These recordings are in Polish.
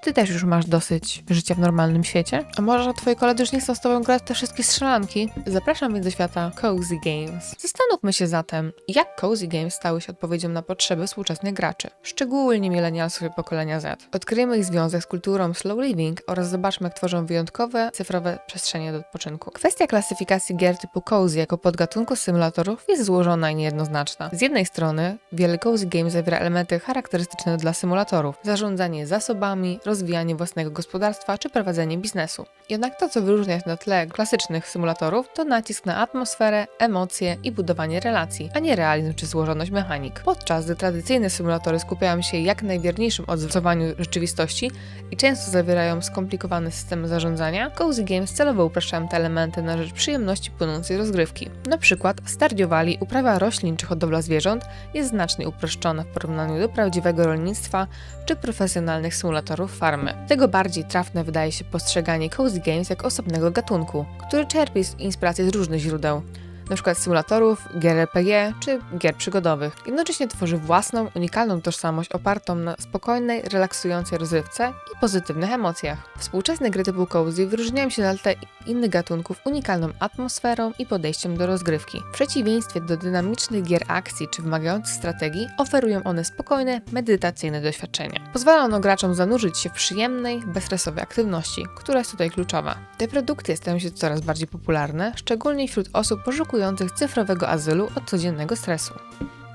Czy ty też już masz dosyć życia w normalnym świecie? A może twoi koledzy już nie chcą z tobą grać te wszystkie strzelanki? Zapraszam więc do świata Cozy Games. Zastanówmy się zatem, jak Cozy Games stały się odpowiedzią na potrzeby współczesnych graczy, szczególnie milenialsów i pokolenia Z. Odkryjmy ich związek z kulturą slow living oraz zobaczmy, jak tworzą wyjątkowe cyfrowe przestrzenie do odpoczynku. Kwestia klasyfikacji gier typu Cozy jako podgatunku symulatorów jest złożona i niejednoznaczna. Z jednej strony, wiele Cozy Games zawiera elementy charakterystyczne dla symulatorów, zarządzanie zasobami, rozwijanie własnego gospodarstwa czy prowadzenie biznesu. Jednak to, co wyróżnia się na tle klasycznych symulatorów, to nacisk na atmosferę, emocje i budowanie relacji, a nie realizm czy złożoność mechanik. Podczas gdy tradycyjne symulatory skupiają się jak najwierniejszym odzorowaniu rzeczywistości i często zawierają skomplikowane systemy zarządzania, Cozy Games celowo upraszczają te elementy na rzecz przyjemności płynącej rozgrywki. Na przykład Stardew Valley, uprawa roślin czy hodowla zwierząt jest znacznie uproszczona w porównaniu do prawdziwego rolnictwa czy profesjonalnych symulatorów farmy. Tego bardziej trafne wydaje się postrzeganie Cozy Games jak osobnego gatunku, który czerpie inspirację z różnych źródeł, np. symulatorów, gier RPG czy gier przygodowych. Jednocześnie tworzy własną, unikalną tożsamość opartą na spokojnej, relaksującej rozrywce i pozytywnych emocjach. Współczesne gry typu Cozy wyróżniają się na tle innych gatunków unikalną atmosferą i podejściem do rozgrywki. W przeciwieństwie do dynamicznych gier akcji czy wymagających strategii, oferują one spokojne, medytacyjne doświadczenia. Pozwala ono graczom zanurzyć się w przyjemnej, bezstresowej aktywności, która jest tutaj kluczowa. Te produkcje stają się coraz bardziej popularne, szczególnie wśród osób poszukujących cyfrowego azylu od codziennego stresu.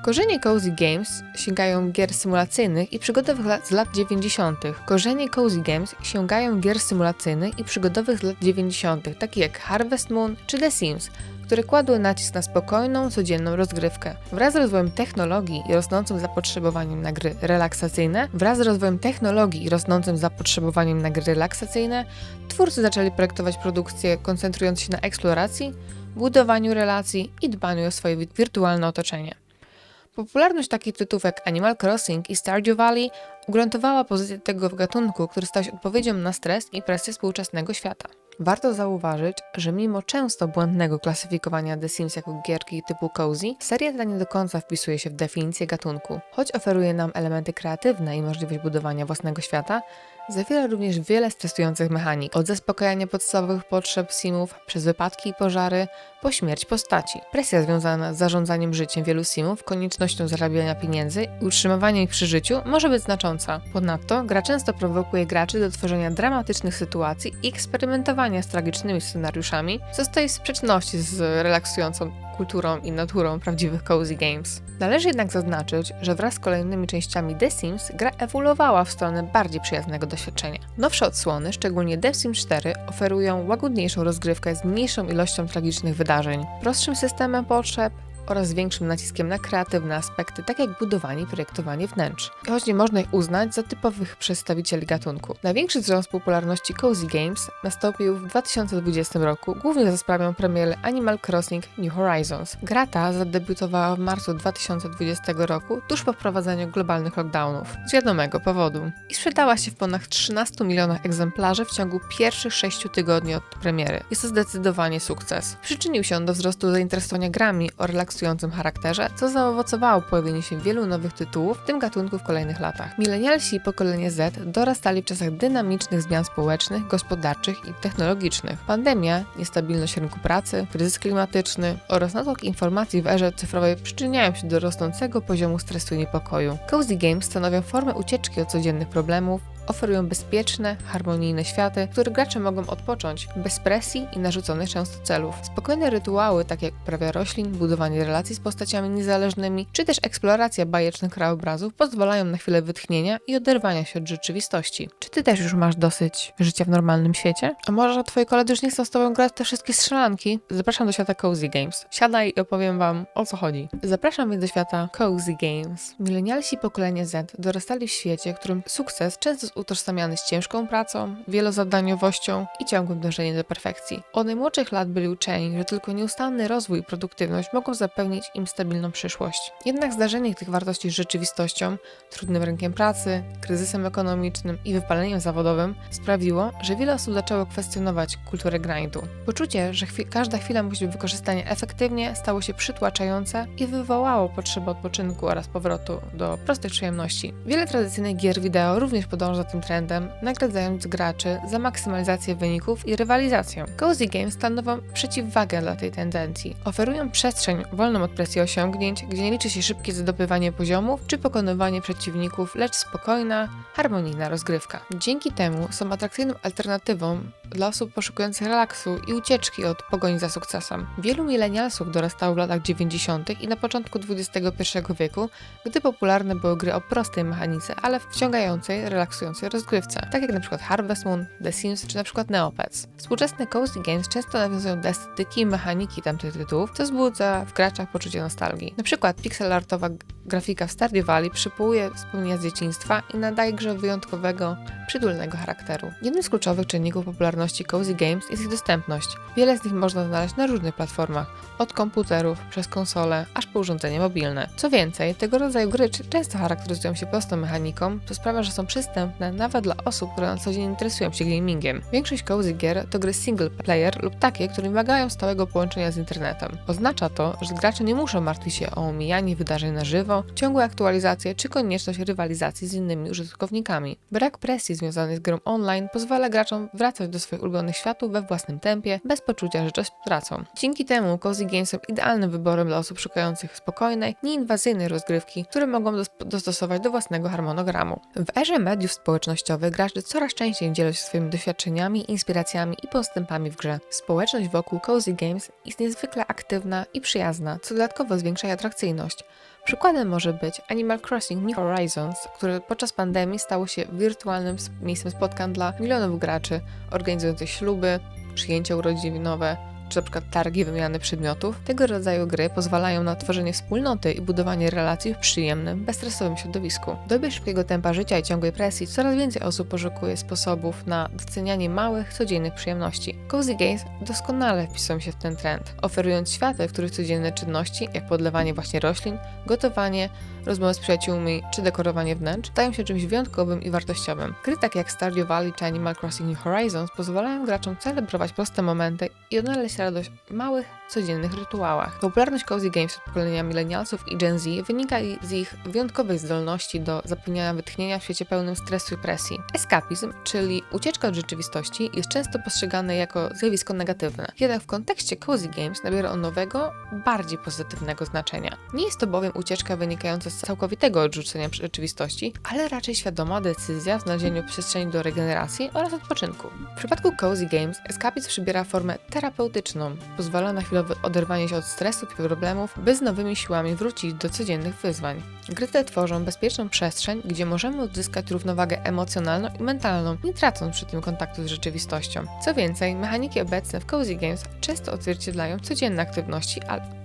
Korzenie Cozy Games sięgają gier symulacyjnych i przygodowych z lat 90. Korzenie Cozy Games sięgają gier symulacyjnych i przygodowych z lat 90., takich jak Harvest Moon czy The Sims, które kładły nacisk na spokojną, codzienną rozgrywkę. Wraz z rozwojem technologii i rosnącym zapotrzebowaniem na gry relaksacyjne, wraz z rozwojem technologii i rosnącym zapotrzebowaniem na gry relaksacyjne, twórcy zaczęli projektować produkcje koncentrujące się na eksploracji, budowaniu relacji i dbaniu o swoje wi- wirtualne otoczenie. Popularność takich tytułów jak Animal Crossing i Stardew Valley ugruntowała pozycję tego gatunku, który stał się odpowiedzią na stres i presję współczesnego świata. Warto zauważyć, że mimo często błędnego klasyfikowania The Sims jako gierki typu cozy, seria ta nie do końca wpisuje się w definicję gatunku. Choć oferuje nam elementy kreatywne i możliwość budowania własnego świata, zawiera również wiele stresujących mechanik, od zaspokajania podstawowych potrzeb simów, przez wypadki i pożary, po śmierć postaci. Presja związana z zarządzaniem życiem wielu simów, koniecznością zarabiania pieniędzy i utrzymywania ich przy życiu może być znacząca. Ponadto gra często prowokuje graczy do tworzenia dramatycznych sytuacji i eksperymentowania z tragicznymi scenariuszami, co stoi w sprzeczności z relaksującą kulturą i naturą prawdziwych cozy games. Należy jednak zaznaczyć, że wraz z kolejnymi częściami The Sims gra ewoluowała w stronę bardziej przyjaznego doświadczenia. Nowsze odsłony, szczególnie The Sims 4, oferują łagodniejszą rozgrywkę z mniejszą ilością tragicznych wydarzeń, prostszym systemem potrzeb oraz większym naciskiem na kreatywne aspekty, tak jak budowanie i projektowanie wnętrz. Choć nie można ich uznać za typowych przedstawicieli gatunku. Największy wzrost popularności Cozy Games nastąpił w 2020 roku, głównie za sprawą premiery Animal Crossing New Horizons. Gra ta zadebiutowała w marcu 2020 roku, tuż po wprowadzeniu globalnych lockdownów, z wiadomego powodu. I sprzedała się w ponad 13 milionach egzemplarzy w ciągu pierwszych 6 tygodni od premiery. Jest to zdecydowanie sukces. Przyczynił się on do wzrostu zainteresowania grami o relaksującym charakterze, co zaowocowało pojawienie się wielu nowych tytułów w tym gatunku w kolejnych latach. Milenialsi i pokolenie Z dorastali w czasach dynamicznych zmian społecznych, gospodarczych i technologicznych. Pandemia, niestabilność rynku pracy, kryzys klimatyczny oraz natok informacji w erze cyfrowej przyczyniają się do rosnącego poziomu stresu i niepokoju. Cozy Games stanowią formę ucieczki od codziennych problemów, oferują bezpieczne, harmonijne światy, w których gracze mogą odpocząć bez presji i narzuconych często celów. Spokojne rytuały, takie jak uprawia roślin, budowanie relacji z postaciami niezależnymi, czy też eksploracja bajecznych krajobrazów pozwalają na chwilę wytchnienia i oderwania się od rzeczywistości. Czy ty też już masz dosyć życia w normalnym świecie? A może twoi koledzy już nie chcą z tobą grać te wszystkie strzelanki? Zapraszam do świata Cozy Games. Siadaj i opowiem wam o co chodzi. Zapraszam więc do świata Cozy Games. Milenialsi pokolenie Z dorastali w świecie, w którym sukces często utożsamiany z ciężką pracą, wielozadaniowością i ciągłym dążeniem do perfekcji. Od najmłodszych lat byli uczeni, że tylko nieustanny rozwój i produktywność mogą zapewnić im stabilną przyszłość. Jednak zdarzenie tych wartości z rzeczywistością, trudnym rynkiem pracy, kryzysem ekonomicznym i wypaleniem zawodowym sprawiło, że wiele osób zaczęło kwestionować kulturę grindu. Poczucie, że chwi- każda chwila musi być wykorzystana efektywnie, stało się przytłaczające i wywołało potrzebę odpoczynku oraz powrotu do prostych przyjemności. Wiele tradycyjnych gier wideo również podąża tym trendem, nagradzając graczy za maksymalizację wyników i rywalizację. Cozy Games stanowią przeciwwagę dla tej tendencji. Oferują przestrzeń wolną od presji osiągnięć, gdzie nie liczy się szybkie zdobywanie poziomów czy pokonywanie przeciwników, lecz spokojna, harmonijna rozgrywka. Dzięki temu są atrakcyjną alternatywą dla osób poszukujących relaksu i ucieczki od pogoni za sukcesem. Wielu milenialsów dorastało w latach 90. i na początku XXI wieku, gdy popularne były gry o prostej mechanice, ale wciągającej, relaksującej rozgrywce, tak jak przykład Harvest Moon, The Sims czy przykład Neopets. Współczesne cozy games często nawiązują do estetyki i mechaniki tamtych tytułów, co wzbudza w graczach poczucie nostalgii. Na przykład pixel artowa grafika w Stardew Valley przywołuje wspomnienia z dzieciństwa i nadaje grze wyjątkowego, przytulnego charakteru. Jednym z kluczowych czynników popularności cozy games jest ich dostępność. Wiele z nich można znaleźć na różnych platformach, od komputerów, przez konsole, aż po urządzenie mobilne. Co więcej, tego rodzaju gry często charakteryzują się prostą mechaniką, co sprawia, że są przystępne nawet dla osób, które na co dzień interesują się gamingiem. Większość cozy gier to gry single player lub takie, które wymagają stałego połączenia z internetem. Oznacza to, że gracze nie muszą martwić się o omijanie wydarzeń na żywo, ciągłe aktualizacje czy konieczność rywalizacji z innymi użytkownikami. Brak presji związanej z grą online pozwala graczom wracać do swoich ulubionych światów we własnym tempie, bez poczucia, że coś tracą. Dzięki temu cozy games są idealnym wyborem dla osób szukających spokojnej, nieinwazyjnej rozgrywki, które mogą dostosować do własnego harmonogramu. W erze mediów społecznościowych gracze coraz częściej dzielą się swoimi doświadczeniami, inspiracjami i postępami w grze. Społeczność wokół cozy games jest niezwykle aktywna i przyjazna, co dodatkowo zwiększa jej atrakcyjność. Przykładem może być Animal Crossing New Horizons, które podczas pandemii stało się wirtualnym miejscem spotkań dla milionów graczy, organizujących śluby, przyjęcia urodzinowe, czy przykład targi wymiany przedmiotów, tego rodzaju gry pozwalają na tworzenie wspólnoty i budowanie relacji w przyjemnym, bezstresowym środowisku. W dobie szybkiego tempa życia i ciągłej presji coraz więcej osób poszukuje sposobów na docenianie małych, codziennych przyjemności. Cozy Games doskonale wpisują się w ten trend, oferując światy, w których codzienne czynności, jak podlewanie właśnie roślin, gotowanie, rozmowy z przyjaciółmi czy dekorowanie wnętrz, stają się czymś wyjątkowym i wartościowym. Gry takie jak Stardew Valley czy Animal Crossing New Horizons pozwalają graczom celebrować proste momenty i odnaleźć radość w małych, codziennych rytuałach. Popularność cozy games wśród pokolenia milenialsów i Gen Z wynika z ich wyjątkowej zdolności do zapewniania wytchnienia w świecie pełnym stresu i presji. Eskapizm, czyli ucieczka od rzeczywistości, jest często postrzegany jako zjawisko negatywne. Jednak w kontekście cozy games nabiera on nowego, bardziej pozytywnego znaczenia. Nie jest to bowiem ucieczka wynikająca z całkowitego odrzucenia rzeczywistości, ale raczej świadoma decyzja w znalezieniu przestrzeni do regeneracji oraz odpoczynku. W przypadku cozy games eskapizm przybiera formę terapeutyczną, pozwala na chwilowe oderwanie się od stresu i problemów, by z nowymi siłami wrócić do codziennych wyzwań. Gry te tworzą bezpieczną przestrzeń, gdzie możemy odzyskać równowagę emocjonalną i mentalną, nie tracąc przy tym kontaktu z rzeczywistością. Co więcej, mechaniki obecne w Cozy Games często odzwierciedlają codzienne aktywności, ale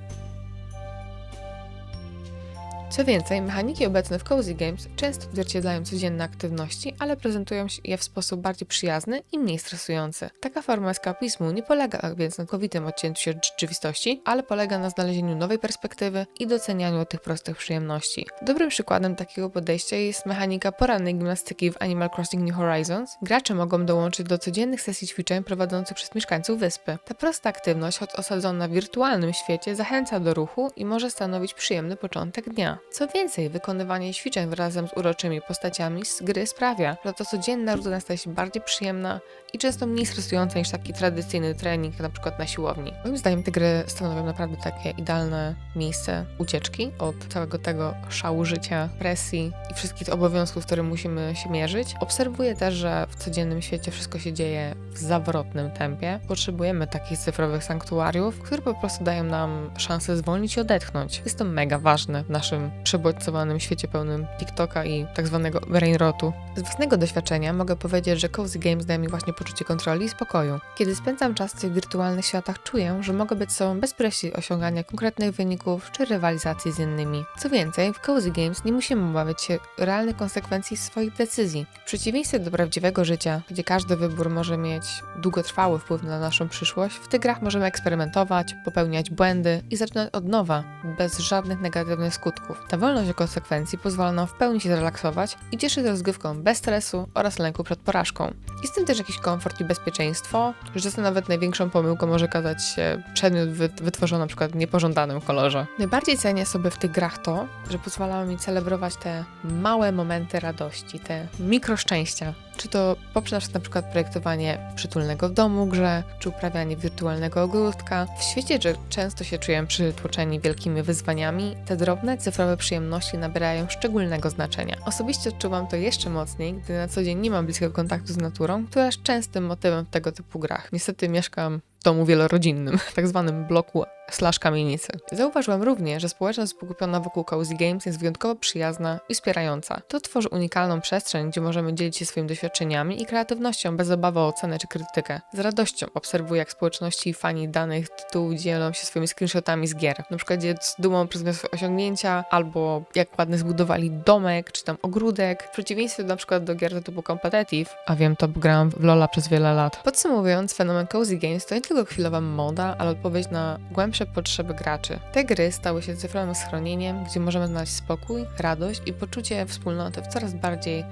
co więcej, mechaniki obecne w Cozy Games często odzwierciedlają codzienne aktywności, ale prezentują je w sposób bardziej przyjazny i mniej stresujący. Taka forma eskapizmu nie polega więc na całkowitym odcięciu się od rzeczywistości, ale polega na znalezieniu nowej perspektywy i docenianiu tych prostych przyjemności. Dobrym przykładem takiego podejścia jest mechanika porannej gimnastyki w Animal Crossing New Horizons. Gracze mogą dołączyć do codziennych sesji ćwiczeń prowadzonych przez mieszkańców wyspy. Ta prosta aktywność, choć osadzona w wirtualnym świecie, zachęca do ruchu i może stanowić przyjemny początek dnia. Co więcej, wykonywanie ćwiczeń razem z uroczymi postaciami z gry sprawia, że to codzienna rutyna staje się bardziej przyjemna i często mniej stresująca niż taki tradycyjny trening, na przykład na siłowni. Moim zdaniem te gry stanowią naprawdę takie idealne miejsce ucieczki od całego tego szału życia, presji i wszystkich obowiązków, z którymi musimy się mierzyć. Obserwuję też, że w codziennym świecie wszystko się dzieje w zawrotnym tempie. Potrzebujemy takich cyfrowych sanktuariów, które po prostu dają nam szansę zwolnić i odetchnąć. Jest to mega ważne w naszym przebodźcowanym świecie pełnym TikToka i tak zwanego brainrotu. Z własnego doświadczenia mogę powiedzieć, że Cozy Games daje mi właśnie poczucie kontroli i spokoju. Kiedy spędzam czas w tych wirtualnych światach, czuję, że mogę być sobą bez presji osiągania konkretnych wyników czy rywalizacji z innymi. Co więcej, w Cozy Games nie musimy obawiać się realnych konsekwencji swoich decyzji. W przeciwieństwie do prawdziwego życia, gdzie każdy wybór może mieć długotrwały wpływ na naszą przyszłość, w tych grach możemy eksperymentować, popełniać błędy i zaczynać od nowa, bez żadnych negatywnych skutków. Ta wolność konsekwencji pozwala nam w pełni się zrelaksować i cieszyć rozgrywką bez stresu oraz lęku przed porażką. Jest tym też jakiś komfort i bezpieczeństwo, że czasem nawet największą pomyłką może okazać się przedmiot wy- wytworzony przykład w niepożądanym kolorze. Najbardziej cenię sobie w tych grach to, że pozwalają mi celebrować te małe momenty radości, te mikroszczęścia. Czy to poprzez na przykład projektowanie przytulnego domu grze, czy uprawianie wirtualnego ogródka. W świecie, że często się czuję przytłoczeni wielkimi wyzwaniami, te drobne cyfrowe przyjemności nabierają szczególnego znaczenia. Osobiście odczuwam to jeszcze mocniej, gdy na co dzień nie mam bliskiego kontaktu z naturą, która jest częstym motywem w tego typu grach. Niestety mieszkam domu wielorodzinnym, tak zwanym bloku slash kamienicy. Zauważyłam również, że społeczność skupiona wokół Cozy Games jest wyjątkowo przyjazna i wspierająca. To tworzy unikalną przestrzeń, gdzie możemy dzielić się swoimi doświadczeniami i kreatywnością bez obawy o ocenę czy krytykę. Z radością obserwuję, jak społeczności i fani danych tytułów dzielą się swoimi screenshotami z gier. Na przykład z dumą przyznają swoje osiągnięcia, albo jak ładnie zbudowali domek, czy tam ogródek. W przeciwieństwie na przykład do gier typu competitive, a wiem to, bo grałam w LoL'a przez wiele lat. Podsumowując, fenomen Cozy Games to nie chwilowa moda, ale odpowiedź na głębsze potrzeby graczy. Te gry stały się cyfrowym schronieniem, gdzie możemy znaleźć spokój, radość i poczucie wspólnoty w coraz bardziej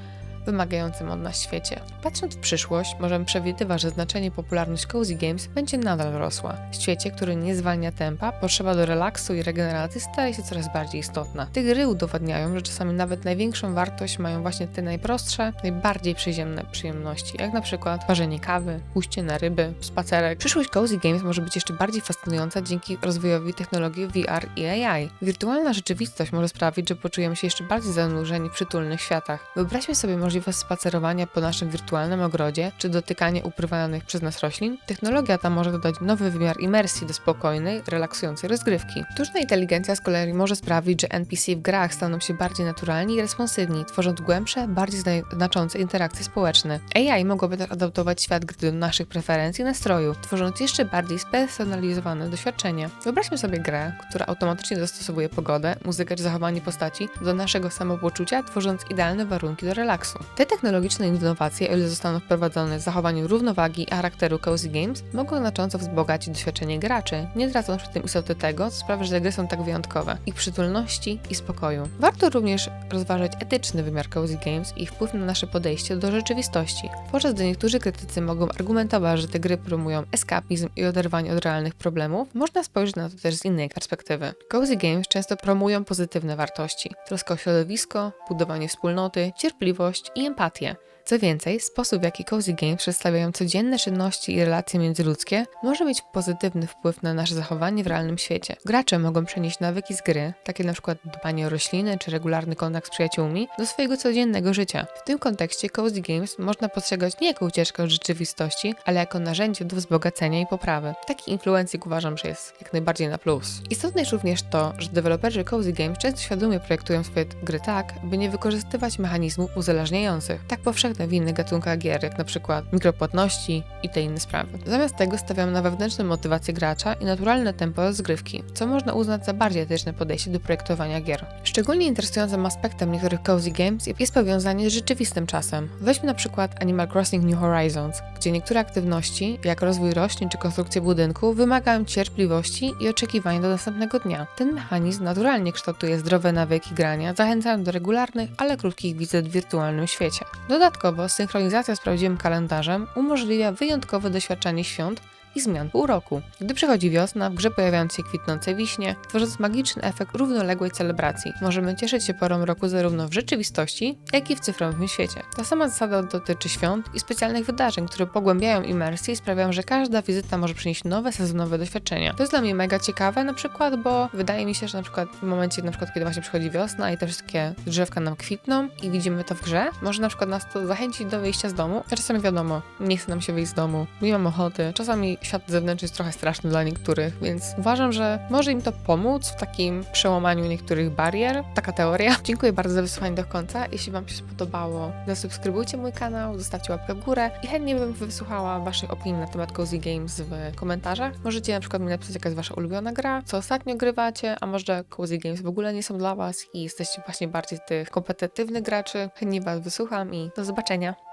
wymagającym od nas świecie. Patrząc w przyszłość, możemy przewidywać, że znaczenie popularność Cozy Games będzie nadal rosła. W świecie, który nie zwalnia tempa, potrzeba do relaksu i regeneracji staje się coraz bardziej istotna. Te gry udowadniają, że czasami nawet największą wartość mają właśnie te najprostsze, najbardziej przyziemne przyjemności, jak na przykład parzenie kawy, pójście na ryby, spacerek. Przyszłość Cozy Games może być jeszcze bardziej fascynująca dzięki rozwojowi technologii VR i AI. Wirtualna rzeczywistość może sprawić, że poczujemy się jeszcze bardziej zanurzeni w przytulnych światach. Wyobraźmy sobie możliwość spacerowania po naszym wirtualnym ogrodzie, czy dotykanie ukrywanych przez nas roślin. Technologia ta może dodać nowy wymiar imersji do spokojnej, relaksującej rozgrywki. Sztuczna inteligencja z kolei może sprawić, że NPC w grach staną się bardziej naturalni i responsywni, tworząc głębsze, bardziej zna- znaczące interakcje społeczne. AI mogłoby też adaptować świat gry do naszych preferencji i nastrojów, tworząc jeszcze bardziej spersonalizowane doświadczenie. Wyobraźmy sobie grę, która automatycznie dostosowuje pogodę, muzykę czy zachowanie postaci do naszego samopoczucia, tworząc idealne warunki do relaksu. Te technologiczne innowacje, o ile zostaną wprowadzone z zachowaniem równowagi i charakteru Cozy Games, mogą znacząco wzbogacić doświadczenie graczy, nie tracąc przy tym istoty tego, co sprawia, że gry są tak wyjątkowe, ich przytulności i spokoju. Warto również rozważyć etyczny wymiar Cozy Games i ich wpływ na nasze podejście do rzeczywistości, podczas gdy niektórzy krytycy mogą argumentować, że te gry promują eskapizm i oderwanie od realnych problemów, można spojrzeć na to też z innej perspektywy. Cozy Games często promują pozytywne wartości, troskę o środowisko, budowanie wspólnoty, cierpliwość i empatię. Co więcej, sposób w jaki Cozy Games przedstawiają codzienne czynności i relacje międzyludzkie może mieć pozytywny wpływ na nasze zachowanie w realnym świecie. Gracze mogą przenieść nawyki z gry, takie przykład dbanie o rośliny czy regularny kontakt z przyjaciółmi, do swojego codziennego życia. W tym kontekście Cozy Games można postrzegać nie jako ucieczkę od rzeczywistości, ale jako narzędzie do wzbogacenia i poprawy. Taki influencing uważam, że jest jak najbardziej na plus. Istotne jest również to, że deweloperzy Cozy Games często świadomie projektują swoje gry tak, by nie wykorzystywać mechanizmów uzależniających, tak w innych gatunkach gier, jak na przykład mikropłatności i te inne sprawy. Zamiast tego stawiam na wewnętrzną motywację gracza i naturalne tempo rozgrywki, co można uznać za bardziej etyczne podejście do projektowania gier. Szczególnie interesującym aspektem niektórych Cozy Games jest powiązanie z rzeczywistym czasem. Weźmy na przykład Animal Crossing New Horizons, gdzie niektóre aktywności, jak rozwój roślin czy konstrukcja budynku, wymagają cierpliwości i oczekiwania do następnego dnia. Ten mechanizm naturalnie kształtuje zdrowe nawyki grania, zachęcając do regularnych, ale krótkich wizyt w wirtualnym świecie. Dodatkowo synchronizacja z prawdziwym kalendarzem umożliwia wyjątkowe doświadczanie świąt i zmian pół roku. Gdy przychodzi wiosna, w grze pojawiają się kwitnące wiśnie, tworząc magiczny efekt równoległej celebracji. Możemy cieszyć się porą roku zarówno w rzeczywistości, jak i w cyfrowym świecie. Ta sama zasada dotyczy świąt i specjalnych wydarzeń, które pogłębiają imersję i sprawiają, że każda wizyta może przynieść nowe sezonowe doświadczenia. To jest dla mnie mega ciekawe na przykład, bo wydaje mi się, że na przykład w momencie, na przykład, kiedy właśnie przychodzi wiosna i te wszystkie drzewka nam kwitną i widzimy to w grze, może na przykład nas to zachęcić do wyjścia z domu. Czasami wiadomo, nie chce nam się wyjść z domu, nie mam ochoty. Czasami świat zewnętrzny jest trochę straszny dla niektórych, więc uważam, że może im to pomóc w takim przełamaniu niektórych barier. Taka teoria. Dziękuję bardzo za wysłuchanie do końca. Jeśli Wam się spodobało, zasubskrybujcie mój kanał, zostawcie łapkę w górę i chętnie bym wysłuchała Waszych opinii na temat Cozy Games w komentarzach. Możecie na przykład mi napisać, jaka jest Wasza ulubiona gra, co ostatnio grywacie, a może Cozy Games w ogóle nie są dla Was i jesteście właśnie bardziej tych kompetytywnych graczy. Chętnie Was wysłucham i do zobaczenia.